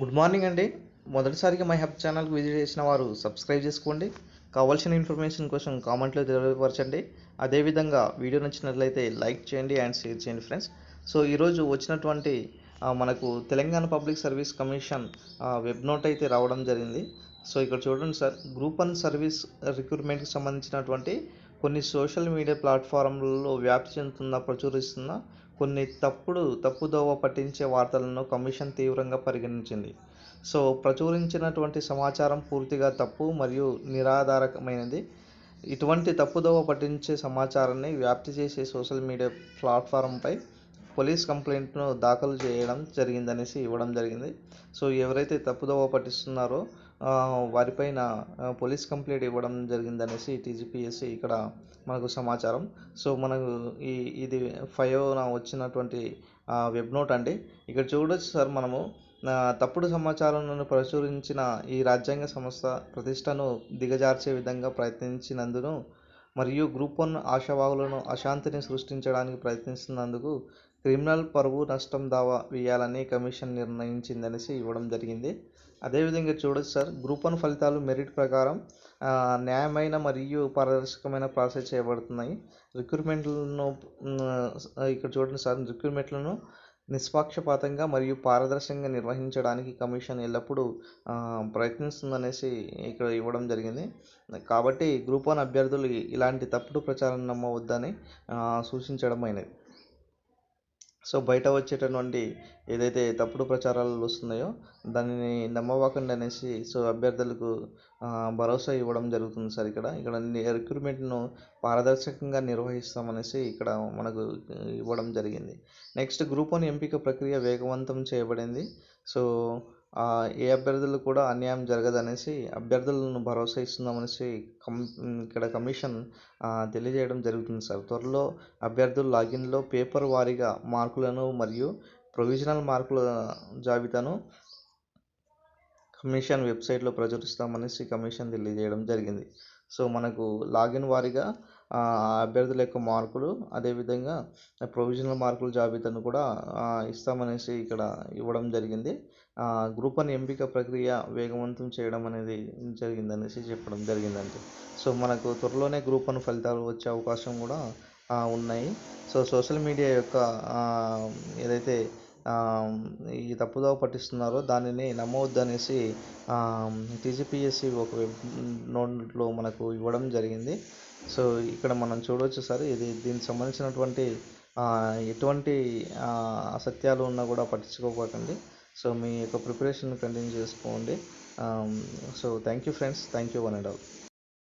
Good morning అండి. మొదటిసారిగా my hub ఛానల్కి విజిట్ చేసిన వారు సబ్స్క్రైబ్ చేసుకోండి. కావాల్సిన ఇన్ఫర్మేషన్ కోసం కామెంట్లో తెలియపరచండి. అదేవిధంగా వీడియో నచ్చినట్లయితే లైక్ చేయండి అండ్ షేర్ చేయండి ఫ్రెండ్స్. సో ఈరోజు వచ్చినటువంటి మనకు Telangana public service commission web note అయితే రావడం జరిగింది. సో ఇక్కడ చూడండి సార్. గ్రూప్ వన్ సర్వీస్ రిక్రూట్మెంట్కి సంబంధించినటువంటి కొన్ని సోషల్ మీడియా ప్లాట్ఫారంలలో వ్యాప్తి చెందుతున్న ప్రచురిస్తున్న కొన్ని తప్పుడు తప్పుదోవ పట్టించే వార్తలను కమిషన్ తీవ్రంగా పరిగణించింది. సో ప్రచురించినటువంటి సమాచారం పూర్తిగా తప్పు మరియు నిరాధారకమైనది. ఇటువంటి తప్పుదోవ పట్టించే సమాచారాన్ని వ్యాప్తి చేసే సోషల్ మీడియా ప్లాట్ఫారంపై పోలీస్ కంప్లైంట్ను దాఖలు చేయడం జరిగిందనేసి ఇవ్వడం జరిగింది. సో ఎవరైతే తప్పుదోవ పట్టిస్తున్నారో వారిపైన పోలీస్ కంప్లైంట్ ఇవ్వడం జరిగిందనేసి టీజీపీఎస్సీ ఇక్కడ మనకు సమాచారం. సో మనకు ఈ ఇది ఫైవ్న వచ్చినటువంటి వెబ్ నోట్ అండి. ఇక్కడ చూడొచ్చు సార్ మనము తప్పుడు సమాచారాలను ప్రచురించిన ఈ రాజ్యాంగ సంస్థ ప్రతిష్టను దిగజార్చే విధంగా ప్రయత్నించినందును మరియు గ్రూప్ వన్ ఆశావాహులను అశాంతిని సృష్టించడానికి ప్రయత్నిస్తున్నందుకు క్రిమినల్ పరువు నష్టం దావా వేయాలని కమిషన్ నిర్ణయించిందనేసి ఇవ్వడం జరిగింది. అదేవిధంగా చూడొచ్చు సార్ గ్రూప్ వన్ ఫలితాలు మెరిట్ ప్రకారం న్యాయమైన మరియు పారదర్శకమైన ప్రాసెస్ చేయబడుతున్నాయి. రిక్రూట్మెంట్లను ఇక్కడ చూడండి సార్ రిక్రూట్మెంట్లను నిష్పక్షపాతంగా మరియు పారదర్శకంగా నిర్వహించడానికి కమిషన్ ఎల్లప్పుడూ ప్రయత్నిస్తుందనేసి ఇక్కడ ఇవ్వడం జరిగింది. కాబట్టి గ్రూప్ వన్ అభ్యర్థులు ఇలాంటి తప్పుడు ప్రచారం నమ్మవద్దని సూచించడం అయినది సో బయట వచ్చేటటువంటి ఏదైతే తప్పుడు ప్రచారాలు వస్తున్నాయో దానిని నమ్మవాకండి అనేసి సో అభ్యర్థులకు భరోసా ఇవ్వడం జరుగుతుంది సార్ ఇక్కడ. ఇక్కడ రిక్రూట్మెంట్ను పారదర్శకంగా నిర్వహిస్తామనేసి ఇక్కడ మనకు ఇవ్వడం జరిగింది. నెక్స్ట్ గ్రూప్ వన్ ఎంపిక ప్రక్రియ వేగవంతం చేయబడింది. సో ఏ అభ్యర్థులు కూడా అన్యాయం జరగదనేసి అభ్యర్థులను భరోసా ఇస్తున్నామనేసి కం ఇక్కడ కమిషన్ తెలియజేయడం జరుగుతుంది సార్. త్వరలో అభ్యర్థుల లాగిన్లో పేపర్ వారీగా మార్కులను మరియు ప్రొవిజనల్ మార్కుల జాబితాను కమిషన్ వెబ్సైట్లో ప్రచురిస్తామనేసి కమిషన్ తెలియజేయడం జరిగింది. సో మనకు లాగిన్ వారీగా ఆ అభ్యర్థుల యొక్క మార్కులు అదేవిధంగా ప్రొవిజనల్ మార్కుల జాబితాను కూడా ఇస్తామనేసి ఇక్కడ ఇవ్వడం జరిగింది. గ్రూప్ వన్ ఎంపిక ప్రక్రియ వేగవంతం చేయడం అనేది జరిగిందనేసి చెప్పడం జరిగిందండి. సో మనకు త్వరలోనే గ్రూప్ వన్ ఫలితాలు వచ్చే అవకాశం కూడా ఉన్నాయి. సో సోషల్ మీడియా యొక్క ఏదైతే ఈ తప్పుదోవ పట్టిస్తున్నారో దానిని నమ్మవద్దనేసి టీజీపీఎస్సి ఒక నోట్లో మనకు ఇవ్వడం జరిగింది. సో ఇక్కడ మనం చూడవచ్చు సార్ ఇది దీనికి సంబంధించినటువంటి ఎటువంటి అసత్యాలు ఉన్నా కూడా పట్టించుకోకండి. సో మీ యొక్క ప్రిపరేషన్ కంటిన్యూ చేసుకోండి. So thank you friends thank you one and all.